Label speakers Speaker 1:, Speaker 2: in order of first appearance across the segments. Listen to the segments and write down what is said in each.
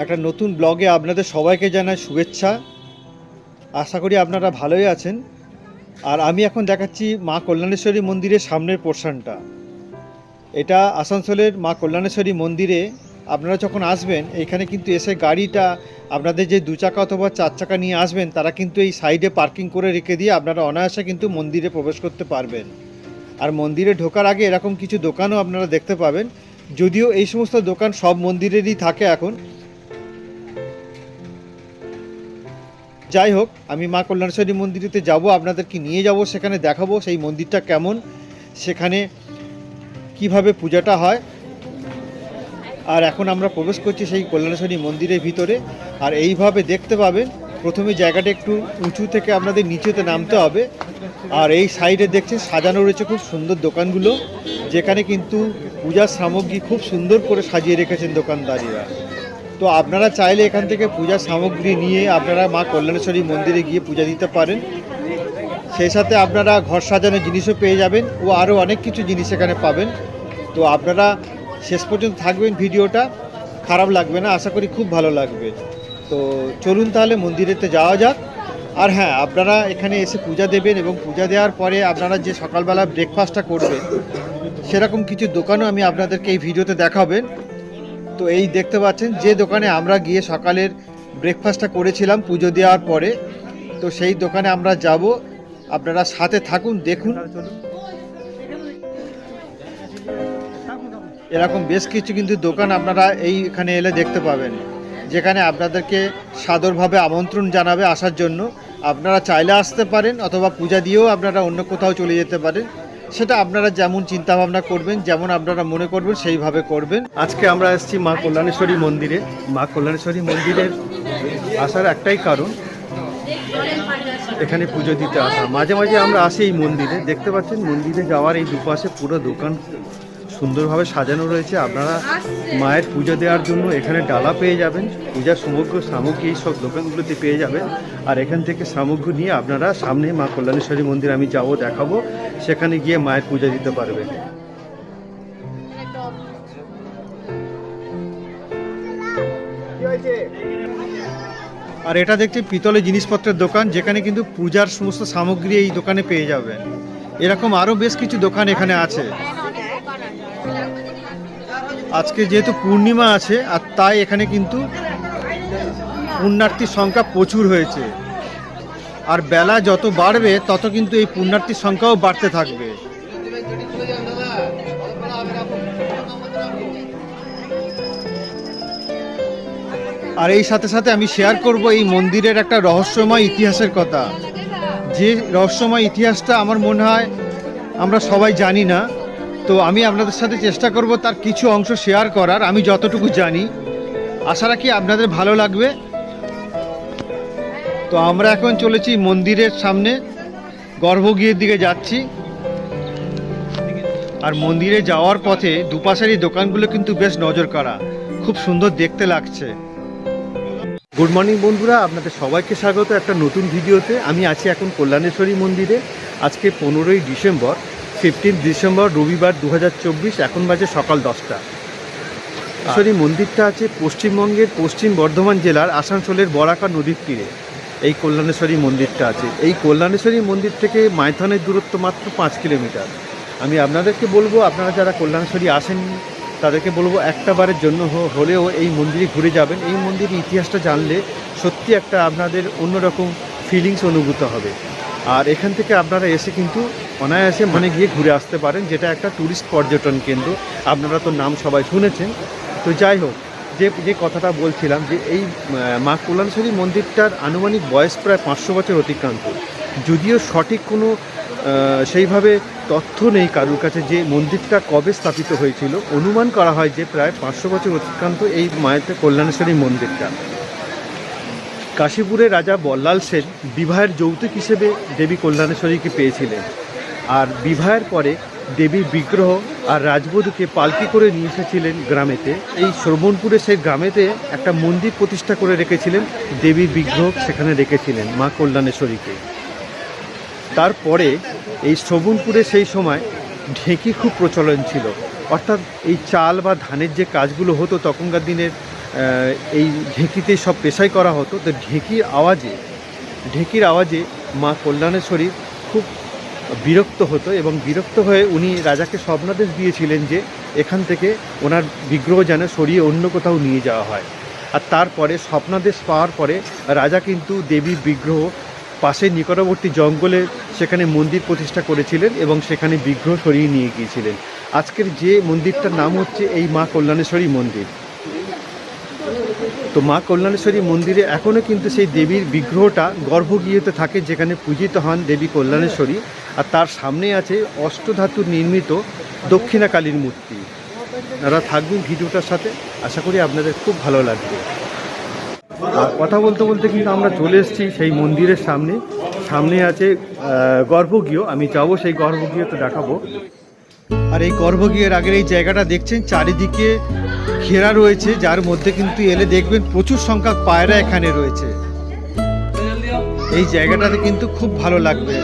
Speaker 1: একটা নতুন ব্লগে আপনাদের সবাইকে জানাই শুভেচ্ছা। আশা করি আপনারা ভালোই আছেন। আর আমি এখন দেখাচ্ছি মা কল্যাণেশ্বরী মন্দিরের সামনের পোর্শনটা। এটা আসানসোলের মা কল্যাণেশ্বরী মন্দিরে আপনারা যখন আসবেন, এখানে কিন্তু এসে গাড়িটা আপনাদের যে দু চাকা অথবা চার চাকা নিয়ে আসবেন, তারা কিন্তু এই সাইডে পার্কিং করে রেখে দিয়ে আপনারা অনায়াসে কিন্তু মন্দিরে প্রবেশ করতে পারবেন। আর মন্দিরে ঢোকার আগে এরকম কিছু দোকানও আপনারা দেখতে পাবেন। যদিও এই সমস্ত দোকান সব মন্দিরেরই থাকে এখন যাই হোক, আমি মা কল্যাণেশ্বরী মন্দিরেতে যাব, আপনাদেরকে নিয়ে যাব, সেখানে দেখাবো সেই মন্দিরটা কেমন, সেখানে কীভাবে পূজাটা হয়। আর এখন আমরা প্রবেশ করছি সেই কল্যাণেশ্বরী মন্দিরের ভিতরে। আর এইভাবে দেখতে পাবেন, প্রথমে জায়গাটা একটু উঁচু থেকে আপনাদের নিচেতে নামতে হবে। আর এই সাইডে দেখছেন, সাজানো রয়েছে খুব সুন্দর দোকানগুলো, যেখানে কিন্তু পূজার সামগ্রী খুব সুন্দর করে সাজিয়ে রেখেছেন দোকানদারিরা। তো আপনারা চাইলে এখান থেকে পূজার সামগ্রী নিয়ে আপনারা মা কল্যাণেশ্বরী মন্দিরে গিয়ে পূজা দিতে পারেন। সেই সাথে আপনারা ঘর সাজানোর জিনিসও পেয়ে যাবেন ও আরও অনেক কিছু জিনিস এখানে পাবেন। তো আপনারা শেষ পর্যন্ত থাকবেন ভিডিওটা। খারাপ লাগবে না, আশা করি খুব ভালো লাগবে। তো চলুন তাহলে মন্দিরেতে যাওয়া যাক। আর হ্যাঁ আপনারা এখানে এসে পূজা দেবেন এবং পূজা দেওয়ার পরে আপনারা যে সকালবেলা ব্রেকফাস্টটা করবেন, সেরকম কিছু দোকানও আমি আপনাদেরকে এই ভিডিওতে দেখাবেন। তো এই দেখতে পাচ্ছেন, যে দোকানে আমরা গিয়ে সকালের ব্রেকফাস্টটা করেছিলাম, পুজো দেওয়ার পরে, তো সেই দোকানে আমরা যাব। আপনারা সাথে থাকুন, দেখুন। এরকম বেশ কিছু কিন্তু দোকান আপনারা এই এখানে এলে দেখতে পাবেন, যেখানে আপনাদেরকে সাদরভাবে আমন্ত্রণ জানাবে আসার জন্য। আপনারা চাইলে আসতে পারেন, অথবা পূজা দিয়েও আপনারা অন্য কোথাও চলে যেতে পারেন। সেটা আপনারা যেমন চিন্তা ভাবনা করবেন, যেমন আপনারা মনে করবেন, সেইভাবে করবেন। আজকে আমরা এসেছি মা কল্যাণেশ্বরী মন্দিরে। মা কল্যাণেশ্বরী মন্দিরের আসার একটাই কারণ, এখানে পুজো দিতে আসা। মাঝে মাঝে আমরা আসি এই মন্দিরে। দেখতে পাচ্ছেন, মন্দিরে যাওয়ার এই দুপাশে পুরো দোকান সুন্দরভাবে সাজানো রয়েছে। আপনারা মায়ের পুজো দেওয়ার জন্য এখানে ডালা পেয়ে যাবেন। পূজার সমগ্র সামগ্রী এই সব দোকানগুলোতে পেয়ে যাবেন। আর এখান থেকে সামগ্রী নিয়ে আপনারা সামনে মা কল্যাণেশ্বরী মন্দির আমি যাব দেখাবো। সেখানে গিয়ে মায়ের পূজা দিতে পারবেন। আর এটা দেখছি পিতলের জিনিসপত্রের দোকান, যেখানে কিন্তু পূজার সমস্ত সামগ্রী এই দোকানে পেয়ে যাবেন। এরকম আরও বেশ কিছু দোকান এখানে আছে। আজকে যেহেতু পূর্ণিমা আছে, আর তাই এখানে কিন্তু পুণ্যার্থীর সংখ্যা প্রচুর হয়েছে। আর বেলা যত বাড়বে, তত কিন্তু এই পুণ্যার্থীর সংখ্যাও বাড়তে থাকবে। আর এই সাথে সাথে আমি শেয়ার করব এই মন্দিরের একটা রহস্যময় ইতিহাসের কথা। যে রহস্যময় ইতিহাসটা আমার মনে হয় আমরা সবাই জানি না তো আমি আপনাদের সাথে চেষ্টা করব তার কিছু অংশ শেয়ার করার, আমি যতটুকু জানি। আশা রাখি আপনাদের ভালো লাগবে। তো আমরা এখন চলেছি মন্দিরের সামনে, গর্ভগৃহের দিকে যাচ্ছি। আর মন্দিরে যাওয়ার পথে দুপাশের এই দোকানগুলো কিন্তু বেশ নজর কাড়া খুব সুন্দর দেখতে লাগছে। গুড মর্নিং বন্ধুরা, আপনাদের সবাইকে স্বাগত একটা নতুন ভিডিওতে। আমি আছি এখন কল্যাণেশ্বরী মন্দিরে, আজকে পনেরোই ডিসেম্বর। ফিফটিন ডিসেম্বর রবিবার দু হাজার চব্বিশ, এখন বাজে সকাল দশটা। কল্যাণেশ্বরী মন্দিরটা আছে পশ্চিমবঙ্গের পশ্চিম বর্ধমান জেলার আসানসোলের বরাকা নদীর তীরে। এই কল্যাণেশ্বরী মন্দিরটা আছে। এই কল্যাণেশ্বরী মন্দির থেকে মাইথনের দূরত্ব মাত্র পাঁচ কিলোমিটার। আমি আপনাদেরকে বলব, আপনারা যারা কল্যাণেশ্বরী আসেননি, তাদেরকে বলব একটা বারের জন্য হলেও এই মন্দিরে ঘুরে যাবেন। এই মন্দিরের ইতিহাসটা জানলে সত্যি একটা আপনাদের অন্যরকম ফিলিংস অনুভূত হবে। আর এখান থেকে আপনারা এসে কিন্তু অনায়াসে মনে গিয়ে ঘুরে আসতে পারেন, যেটা একটা ট্যুরিস্ট পর্যটন কেন্দ্র। আপনারা তো নাম সবাই শুনেছেন। তো যাই হোক, যে যে কথাটা বলছিলাম যে এই মা কল্যাণেশ্বরী মন্দিরটার আনুমানিক বয়স প্রায় পাঁচশো বছর অতিক্রান্ত। যদিও সঠিক কোনো সেইভাবে তথ্য নেই কারুর কাছে যে মন্দিরটা কবে স্থাপিত হয়েছিল। অনুমান করা হয় যে প্রায় পাঁচশো বছর অতিক্রান্ত এই মায়ের কল্যাণেশ্বরী মন্দিরটা। কাশীপুরের রাজা বল্লাল সেন বিবাহের যৌতুক হিসেবে দেবী কল্যাণেশ্বরীকে পেয়েছিলেন। আর বিবাহের পরে দেবীর বিগ্রহ আর রাজবধূকে পালকি করে নিয়ে এসেছিলেন গ্রামেতে। এই শ্রবণপুরে সেই গ্রামেতে একটা মন্দির প্রতিষ্ঠা করে রেখেছিলেন দেবীর বিগ্রহ, সেখানে রেখেছিলেন মা কল্যাণেশ্বরীকে। তারপরে এই শ্রবণপুরে সেই সময় ঢেঁকি খুব প্রচলন ছিল। অর্থাৎ এই চাল বা ধানের যে কাজগুলো হতো তখনকার দিনের এই ঢেঁকিতে সব পেশাই করা হতো। তো ঢেঁকির আওয়াজে ঢেঁকির আওয়াজে মা কল্যাণেশ্বরী খুব বিরক্ত হতো এবং বিরক্ত হয়ে উনি রাজাকে স্বপ্নাদেশ দিয়েছিলেন যে এখান থেকে ওনার বিগ্রহ যেন সরিয়ে অন্য কোথাও নিয়ে যাওয়া হয়। আর তারপরে স্বপ্নাদেশ পাওয়ার পরে রাজা কিন্তু দেবীর বিগ্রহ পাশে নিকটবর্তী জঙ্গলে সেখানে মন্দির প্রতিষ্ঠা করেছিলেন এবং সেখানে বিগ্রহ সরিয়ে নিয়ে গিয়েছিলেন। আজকের যে মন্দিরটার নাম হচ্ছে এই মা কল্যাণেশ্বরী মন্দির। তো মা কল্যাণেশ্বরী মন্দিরে এখনও কিন্তু সেই দেবীর বিগ্রহটা গর্ভগৃহতে থাকে, যেখানে পূজিত হন দেবী কল্যাণেশ্বরী। আর তার সামনে আছে অষ্টধাতুর নির্মিত দক্ষিণাকালীর মূর্তি। আপনারা থাকবেন ভিডিওটার সাথে। আশা করি আপনাদের খুব ভালো লাগবে। আর কথা বলতে বলতে কিন্তু আমরা চলে এসেছি সেই মন্দিরের সামনে। সামনে আছে গর্ভগৃহ। আমি যাব সেই গর্ভগৃহতে দেখাবো। আর এই গর্ভগৃহের আগের এই জায়গাটা দেখছেন, চারিদিকে ঘেরা রয়েছে, যার মধ্যে কিন্তু এলে দেখবেন প্রচুর সংখ্যক পায়রা এখানে রয়েছে। এই জায়গাটাতে কিন্তু খুব ভালো লাগবে।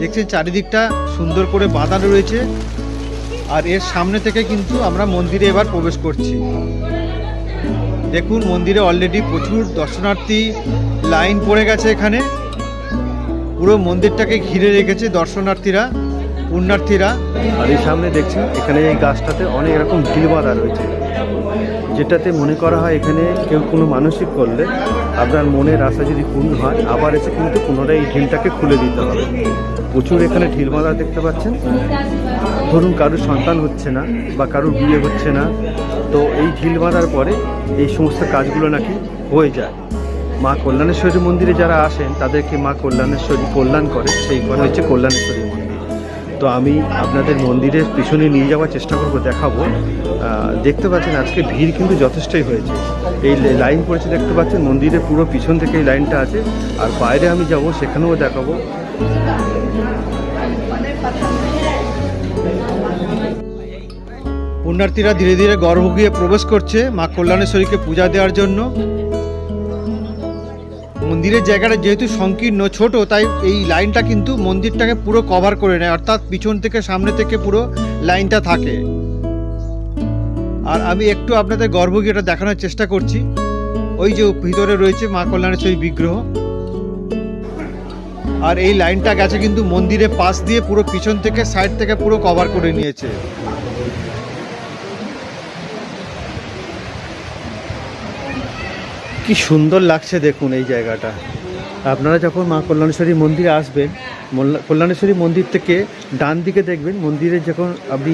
Speaker 1: দেখছেন, চারিদিকটা সুন্দর করে বাঁধানো রয়েছে। আর এর সামনে থেকে কিন্তু আমরা মন্দিরে এবার প্রবেশ করছি। দেখুন, মন্দিরে অলরেডি প্রচুর দর্শনার্থী লাইন পড়ে গেছে এখানে। পুরো মন্দিরটাকে ঘিরে রেখেছে দর্শনার্থীরা। পুণ্যার্থীরা। আর এই সামনে দেখছেন, এখানে এই গাছটাতে অনেক রকম ঢিল বাঁধা রয়েছে। যেটাতে মনে করা হয় এখানে কেউ কোনো মানসিক করলে আপনার মনের আশা যদি পূর্ণ হয়, আবার এসে কিন্তু পুনরায় এই ঢিলটাকে খুলে দিতে হবে। প্রচুর এখানে ঢিল বাঁধা দেখতে পাচ্ছেন। ধরুন কারোর সন্তান হচ্ছে না বা কারোর বিয়ে হচ্ছে না, তো এই ঢিল বাঁধার পরে এই সমস্ত কাজগুলো নাকি হয়ে যায়। মা কল্যাণেশ্বরী মন্দিরে যারা আসেন, তাদেরকে মা কল্যাণেশ্বরী কল্যাণ করে, সেই হচ্ছে কল্যাণেশ্বরী তো আমি আপনাদের মন্দিরের পিছনে নিয়ে যাওয়ার চেষ্টা করব, দেখাবো। দেখতে পাচ্ছেন আজকে ভিড় কিন্তু যথেষ্টই হয়েছে। এই লাইন পড়েছে দেখতে পাচ্ছেন, মন্দিরের পুরো পিছন থেকে এই লাইনটা আছে। আর বাইরে আমি যাব, সেখানেও দেখাবো। পুণ্যার্থীরা ধীরে ধীরে গর্ভগৃহে প্রবেশ করছে। মা কল্যাণেশ্বরীকে পূজা দেওয়ার জন্য। মন্দিরের জায়গাটা যেহেতু সংকীর্ণ, ছোট, তাই এই লাইনটা কিন্তু মন্দিরটাকে পুরো কভার করে নেয়। অর্থাৎ পিছন থেকে সামনে থেকে পুরো লাইনটা থাকে। আর আমি একটু আপনাদের গর্ভগৃহটা দেখানোর চেষ্টা করছি। ওই যে ভিতরে রয়েছে মা কল্যাণেশ্বরী বিগ্রহ। আর এই লাইনটা গেছে কিন্তু মন্দিরের পাশ দিয়ে পুরো পিছন থেকে সাইড থেকে পুরো কভার করে নিয়েছে। কি সুন্দর লাগছে দেখুন এই জায়গাটা। আপনারা যখন মা কল্যাণেশ্বরী মন্দিরে আসবেন কল্যাণেশ্বরী মন্দির থেকে ডান দিকে দেখবেন মন্দিরে যখন আপনি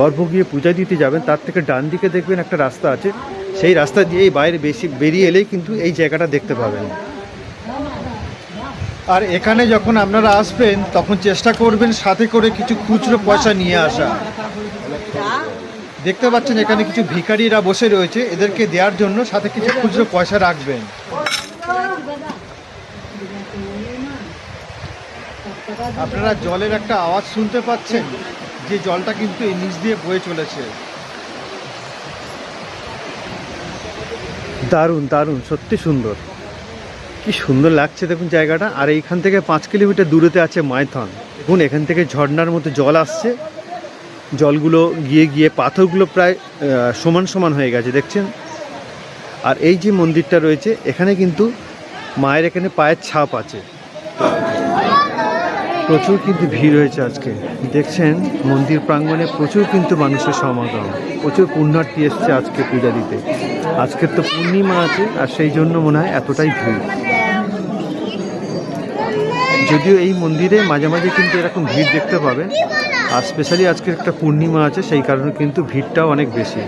Speaker 1: গর্ভ গিয়ে পূজা দিতে যাবেন, তার থেকে ডান দিকে দেখবেন একটা রাস্তা আছে। সেই রাস্তা দিয়ে বাইরে বেশি, বেরিয়ে এলেই কিন্তু এই জায়গাটা দেখতে পাবেন। আর এখানে যখন আপনারা আসবেন, তখন চেষ্টা করবেন সাথে করে কিছু খুচরো পয়সা নিয়ে আসা। দেখতে পাচ্ছেন এখানে কিছু ভিখারিরা বসে রয়েছে, এদেরকে দেওয়ার জন্য সাথে কিছু খুচরো পয়সা রাখবেন। আপনারা জলের একটা আওয়াজ শুনতে পাচ্ছেন, যে জলটা কিন্তু এই নিচ দিয়ে বয়ে চলেছে। দারুণ দারুণ, সত্যি সুন্দর। কি সুন্দর লাগছে দেখুন জায়গাটা। আর এইখান থেকে পাঁচ কিলোমিটার দূরেতে আছে মাইথন। দেখুন, এখান থেকে ঝর্ণার মতো জল আসছে। জলগুলো গিয়ে গিয়ে পাথরগুলো প্রায় সমান সমান হয়ে গেছে, দেখছেন? আর এই যে মন্দিরটা রয়েছে, এখানে কিন্তু মায়ের এখানে পায়ের ছাপ আছে। প্রচুর কিন্তু ভিড় হয়েছে আজকে। দেখছেন? মন্দির প্রাঙ্গণে প্রচুর কিন্তু মানুষের সমাগম। প্রচুর পুণ্যার্থী এসছে আজকে পূজা দিতে। আজকের তো পূর্ণিমা আছে, আর সেই জন্য মনে হয় এতটাই ভিড়। যদিও এই মন্দিরে মাঝে মাঝে কিন্তু এরকম ভিড় দেখতে পাবেন আর স্পেশালি আজকের একটা পূর্ণিমা আছে, সেই কারণে কিন্তু ভিড়টাও অনেক বেশি।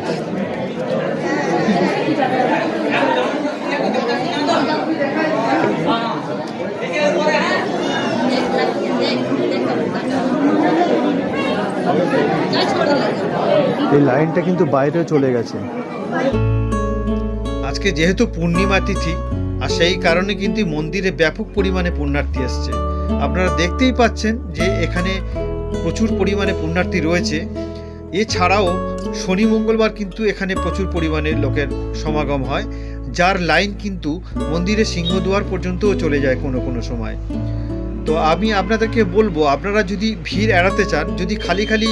Speaker 1: এই লাইনটা কিন্তু বাইরেও চলে গেছে। আজকে যেহেতু পূর্ণিমা তিথি, আর সেই কারণে কিন্তু মন্দিরে ব্যাপক পরিমাণে পুণ্যার্থী এসছে। আপনারা দেখতেই পাচ্ছেন যে এখানে প্রচুর পরিমাণে পুণ্যার্থী রয়েছে। এছাড়াও শনি মঙ্গলবার কিন্তু এখানে প্রচুর পরিমাণে লোকের সমাগম হয়, যার লাইন কিন্তু মন্দিরের সিংহদুয়ার পর্যন্তও চলে যায় কোনো কোনো সময়। তো আমি আপনাদেরকে বলব, আপনারা যদি ভিড় এড়াতে চান, যদি খালি খালি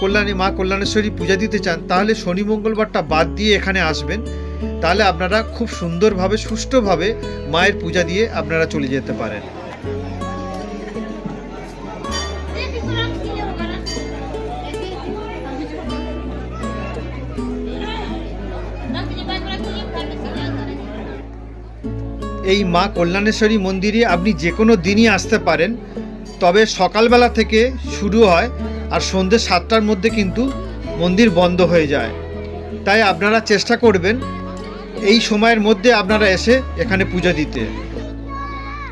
Speaker 1: কল্যাণী, মা কল্যাণেশ্বরী পূজা দিতে চান, তাহলে শনি মঙ্গলবারটা বাদ দিয়ে এখানে আসবেন। তাহলে আপনারা খুব সুন্দরভাবে, সুষ্ঠুভাবে মায়ের পূজা দিয়ে আপনারা চলে যেতে পারেন। এই মা কল্যাণেশ্বরী মন্দিরে আপনি যে কোনো দিনই আসতে পারেন। তবে সকালবেলা থেকে শুরু হয় আর সন্ধ্যে সাতটার মধ্যে কিন্তু মন্দির বন্ধ হয়ে যায়। তাই আপনারা চেষ্টা করবেন এই সময়ের মধ্যে আপনারা এসে এখানে পূজা দিতে।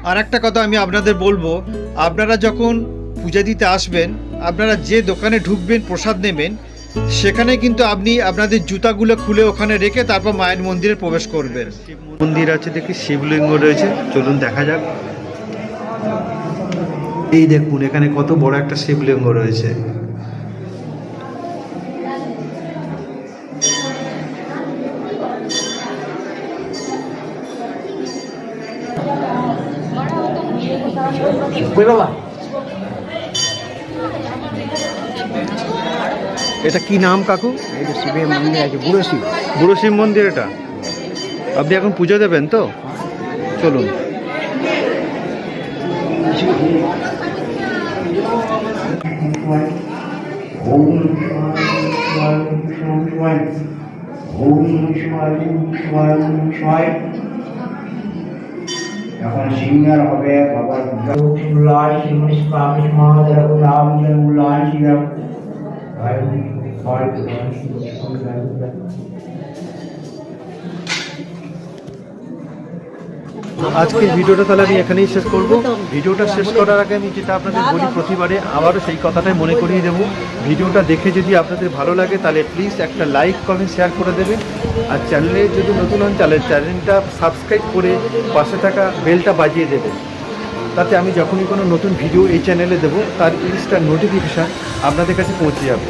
Speaker 1: আর একটা কথা আমি আপনাদের বলব, আপনারা যখন পূজা দিতে আসবেন, আপনারা যে দোকানে ঢুকবেন, প্রসাদ নেবেন সেখানে কিন্তু আপনি আপনাদের জুতাগুলো খুলে ওখানে রেখে তারপর মায়ের মন্দিরে প্রবেশ করবেন। মন্দির আছে দেখি শিবলিঙ্গ রয়েছে। চলুন দেখা যাক। এই দেখুন এখানে কত বড় একটা শিবলিঙ্গ রয়েছে। এটা কি নাম কাকু?
Speaker 2: এটা শিবের মন্দির আছে বুড়ো শিব
Speaker 1: বুড়ো শিব মন্দির এটা? আপনি এখন পুজো দেবেন তো? চলুন।
Speaker 2: এখন সিঙ্গার হবে বাবার উল্লাস
Speaker 1: আজকের ভিডিওটা তাহলে আমি এখানেই শেষ করব। ভিডিওটা শেষ করার আগে আমি যেটা আপনাদের বলি, প্রতিবারে আবারও সেই কথাটাই মনে করিয়ে দেবো। ভিডিওটা দেখে যদি আপনাদের ভালো লাগে, তাহলে প্লিজ একটা লাইক কমেন্ট শেয়ার করে দেবেন। আর চ্যানেলে যদি নতুন হন, তাহলে চ্যানেলটা সাবস্ক্রাইব করে পাশে থাকা বেলটা বাজিয়ে দেবেন। তাতে আমি যখনই কোনো নতুন ভিডিও এই চ্যানেলে দেব, তার ইনস্টার নোটিফিকেশান আপনাদের কাছে পৌঁছে যাবে।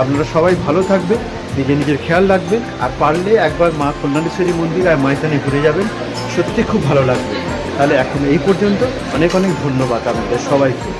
Speaker 1: আপনারা সবাই ভালো থাকবে নিজে নিজের খেয়াল রাখবেন, আর পারলে একবার মা কল্যাণেশ্বরী মন্দির আর মাইতানে ঘুরে যাবেন। সত্যি খুব ভালো লাগবে। তাহলে এখন এই পর্যন্ত অনেক অনেক ধন্যবাদ আপনাদের সবাইকে।